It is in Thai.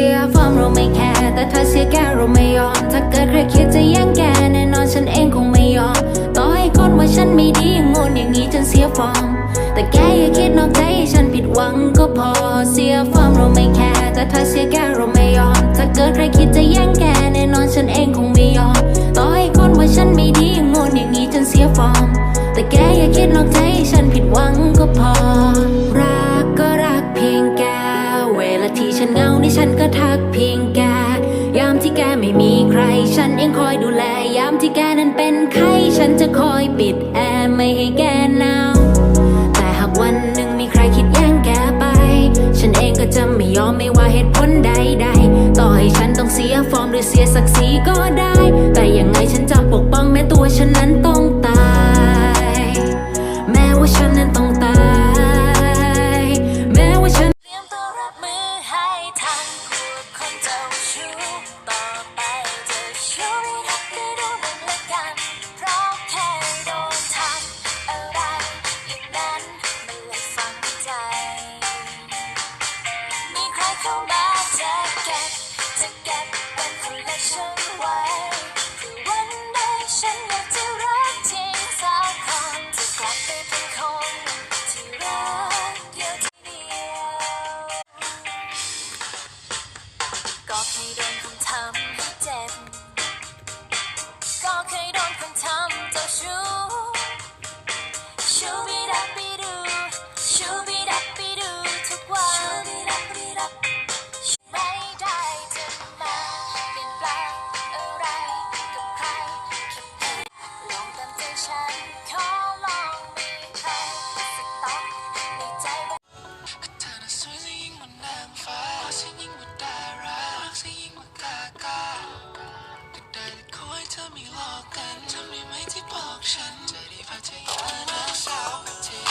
สียฟอร์มเราไม่แคร์แต่ถ้าเสียแกเราไม่ยอม ถ้าเกิดใครคิดจะแย่งแกแน่นอนฉันเองคงไม่ยอม ต่อให้คนว่าฉันไม่ดีโง่อย่างนี้จนเสียฟอร์ม แต่แกอย่าคิดนอกใจให้ฉันผิดหวังก็พอเสียฟอร์ม แกนาว แต่หากวันหนึ่งมีใครคิดแย่งแกไป ฉันเองก็จะไม่ยอมไม่ว่าเหตุผลใดๆ ต่อให้ฉันต้องเสียฟอร์มหรือเสียศักดิ์ศรีก็ได้ แต่ยังไงฉันจะปกป้องแม้ตัวฉันนั้นต้องตาย เข้ามาจะเก็บจะเก็บเป็นคนเล็กฉันไว้วันใดฉันอยากจะรักจริงสักคนจะกลับไปเป็นคนที่รักเดียวทีเดียวก็เคยโดนคนทำให้เจ็บก็เคยโดนคนทำเจ้าชู้ชู้ไม่ได้ บอกกันจะมีไหมที่บอกฉันจะดีพาเธอมารักษาประเทศ